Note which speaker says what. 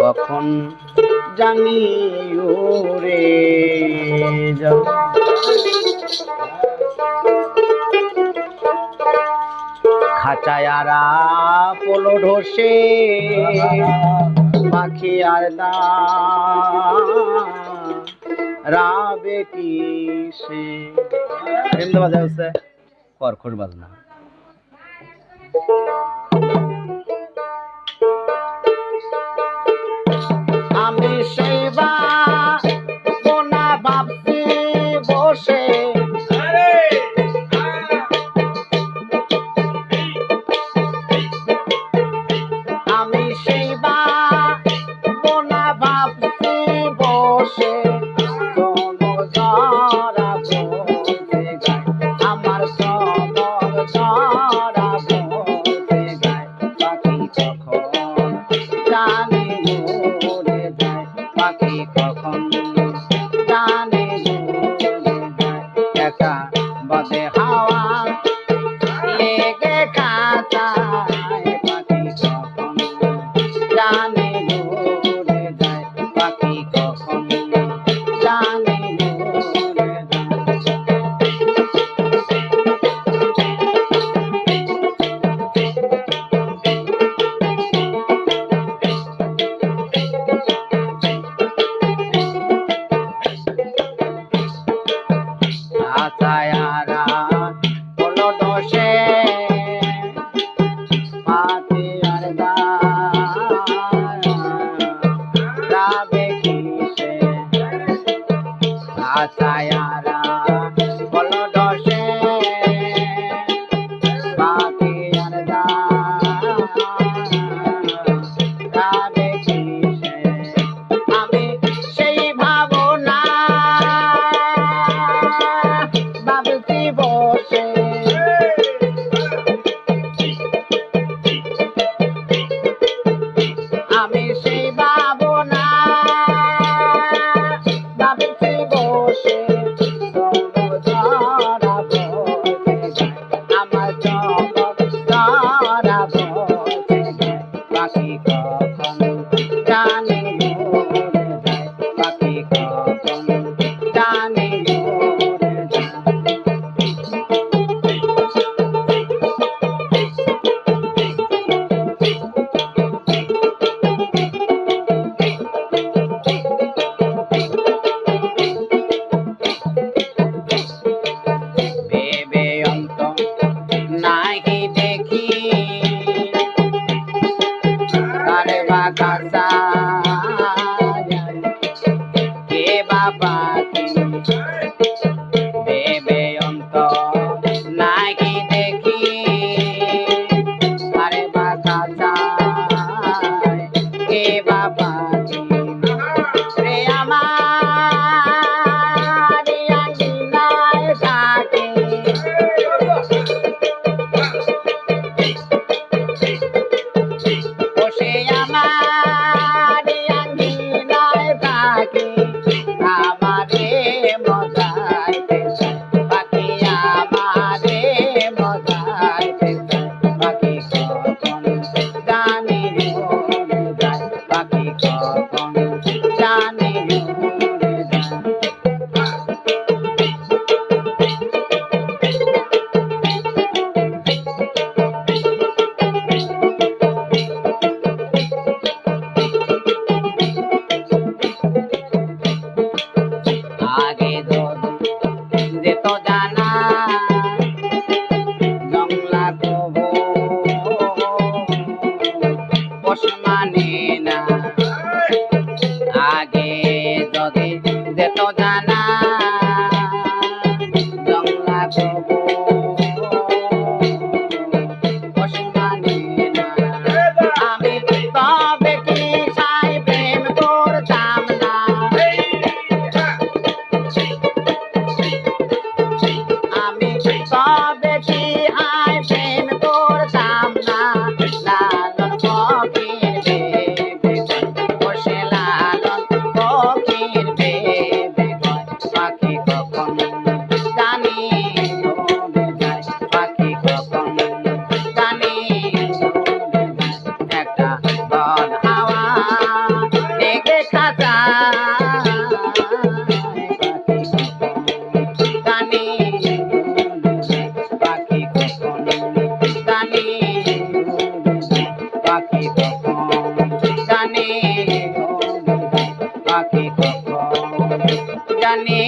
Speaker 1: কখন জানি রে খাঁচায় খাঁচায়ারা পোলো ঢোসে, পাখি আর দা। রাবে কি সে? এমনি বাজা হচ্ছে। কর্কশ বাজনা। Radha. পাখি দেবে অন্ত নাকি দেখি আরে বাতাস কে Happy Baba. জানি